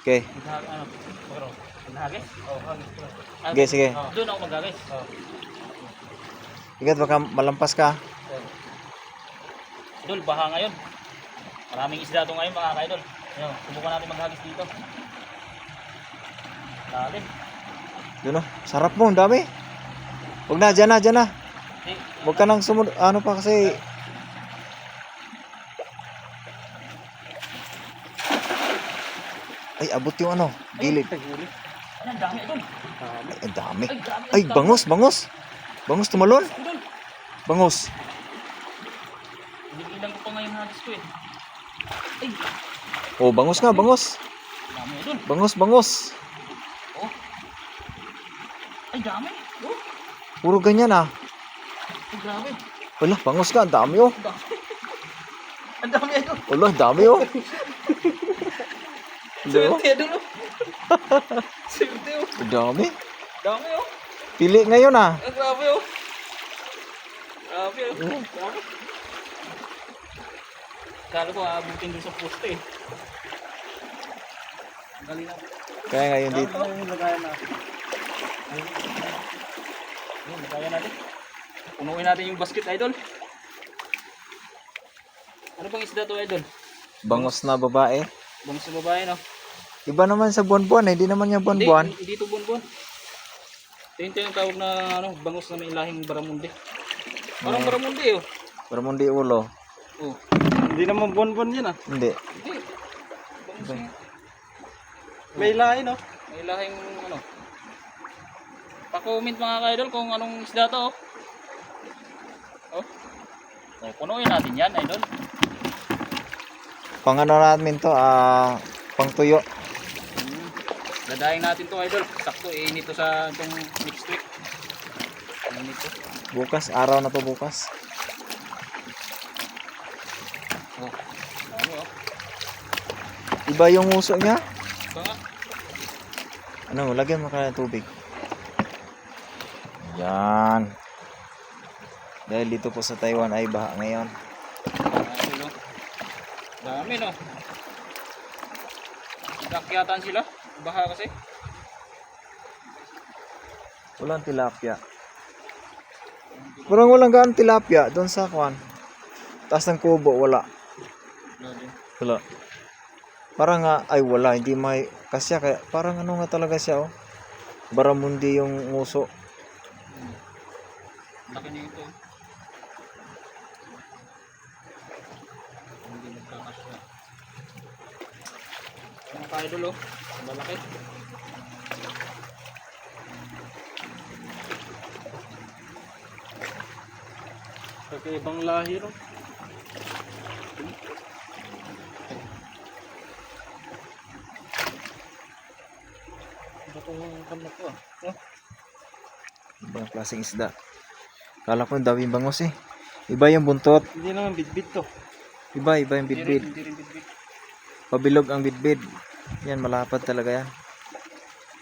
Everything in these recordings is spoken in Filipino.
Okay. Ano? Hagis. Okay, sige. oh, Doon ako maghagis. Oo. Ikat baka malampas ka. Idol, baha ngayon. Maraming isda to ngayon mga ka-idol. Ayun, subukan natin maghagis dito. Lalim. Yun oh. Sarap mo, ang dami. Huwag na, dyan na, dyan na. Huwag ka nang sumunod. Ano pa kasi... Ay, abot yung ano, gilid. Ay, ang dami idol. Ay, ang dami. Ay, bangos, bangos. Bangos tumalon. Bangos. Binigilan ko pa ngayon hagis ko eh. Ay, Oh, bangos nga, bangos. dami idol. Bangos, bangos. Oh. Ay, dami. Oh, Puro ganyan ah. ay, grabe. Wala, bangos ka, ang dami oh. Ang dami. Idol. Wala, ang dami oh. Oh. Swerte oh. Swerte oh. Ang dami. Dami oh. Pili ngayon ah. Ay, grabe oh. Grabe oh. Grabe. Kala ko aabutin doon sa poste eh. Ang galing na. Kaya ngayon dito. Ano yung lagayan natin? Ayun, lagayan natin. Punuin natin yung basket, idol. Ano bang isda to, idol? Bangos na babae. Bangos sa babae, no? Iba naman sa buwan-buwan eh. Hindi naman yung buwan-buwan. Hindi, hindi to buwan-buwan. Ito yung tawag na ano, bangos na may lahing baramundi. Parang baramundi, oh. Pero mundi ulo. Oh. Hindi naman buwan-buwan yan, ah. Hindi. Hindi. Yan. May lahi, no? May lahing ano. Pa-comment mga ka-idol kung anong isda to. Oh. Oh. Oh, punuin natin yan, idol. Pang ano namin to, ah, pang tuyo. Dadaing natin to, idol. Sakto, iinit to sa itong next week. Iinit to. Bukas, araw na to bukas. Oh. Dami, oh. Iba yung uso niya. Ito nga. Ano, lagyan mo ka ng tubig. Yan. Dahil dito po sa Taiwan ay baha ngayon. Dami, no? Dami, no? Nagkakyatan sila. Baha kasi. Walang tilapia. Parang walang gaan tilapia doon sa kwan. Taas ng kubo, wala. Wala. Parang nga, ay wala, hindi may kasya. Kaya, parang ano nga talaga siya, oh. Baramundi yung nguso. Laki nito. Hindi nagkakasya. Mga ka-idol oh. Malaki. Kakaibang lahi? Ano itong kanak ko, ah? Ibang klaseng isda. Kala ko daming bangos eh. Iba yung buntot. Hindi naman bitbit to. Iba, iba yung Hindi rin, hindi rin bitbit. Pabilog ang bidbid. Yan, malapad talaga yan.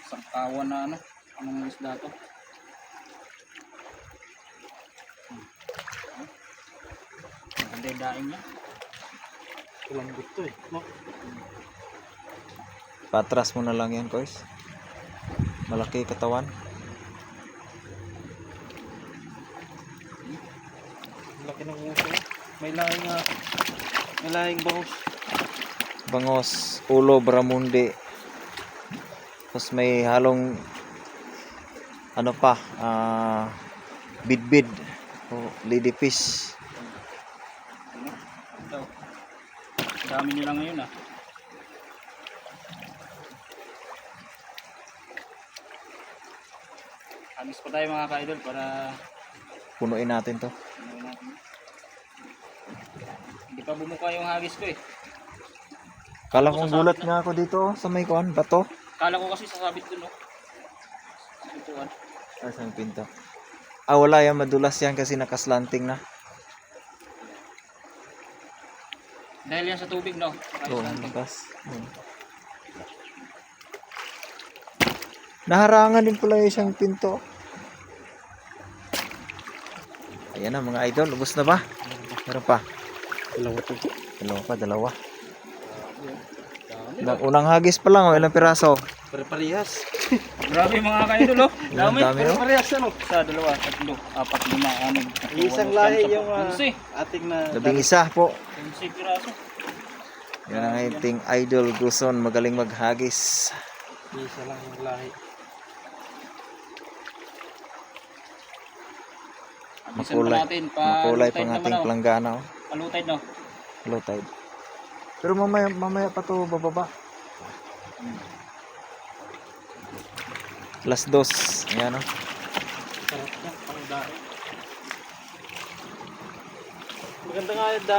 Isang kawan na ano. Anong isda to? Yung daing niya. Walang to eh. No? Patras mo na lang yan, guys. Malaki katawan. Laki ng uso. May lahing nga. May lahing bangus. Bangos, ulo, bramundi. Tapos may halong ano pa, ah bidbid o ladyfish. Ano? Ito. Ang dami nila ngayon ah. Agis pa tayo mga ka-idol para Punuin natin to. ano natin. Hindi pa bumuka yung hagis ko eh. Kala kong gulat nga ako dito oh, sa may kuan, bato. Kala ko kasi sasabit dun oh. Ito ah. Ah, sa may pinto. Ah, wala yan. Madulas yan kasi nakaslanting na. Dahil yan sa tubig no. Oo, lakas. Hmm. Naharangan din pala yung isang pinto. Ayan na mga idol, ubos na ba? Meron pa. Dalawa to. Dalawa pa, dalawa. Dami. Nang unang hagis pa lang, oh, ilang piraso. Pare-parehas. Grabe mga ka-idol oh. Dami. dami, oh. Pare-parehas ano? Isa, dalawa, tatlo, apat, lima, anim. Isang walo, lahi yung onse. ating na... Labing isa po. Onse piraso. Yan ang ating idol Guson, magaling maghagis. Isa lang yung lahi. Makulay. Makulay pang ating planggana. Oh. Tide, no? Tide. Pero mamaya, mamaya pa to bababa. Alas dos. Ayan oh. Sarap niya, pang dahi. Maganda nga yung dahi.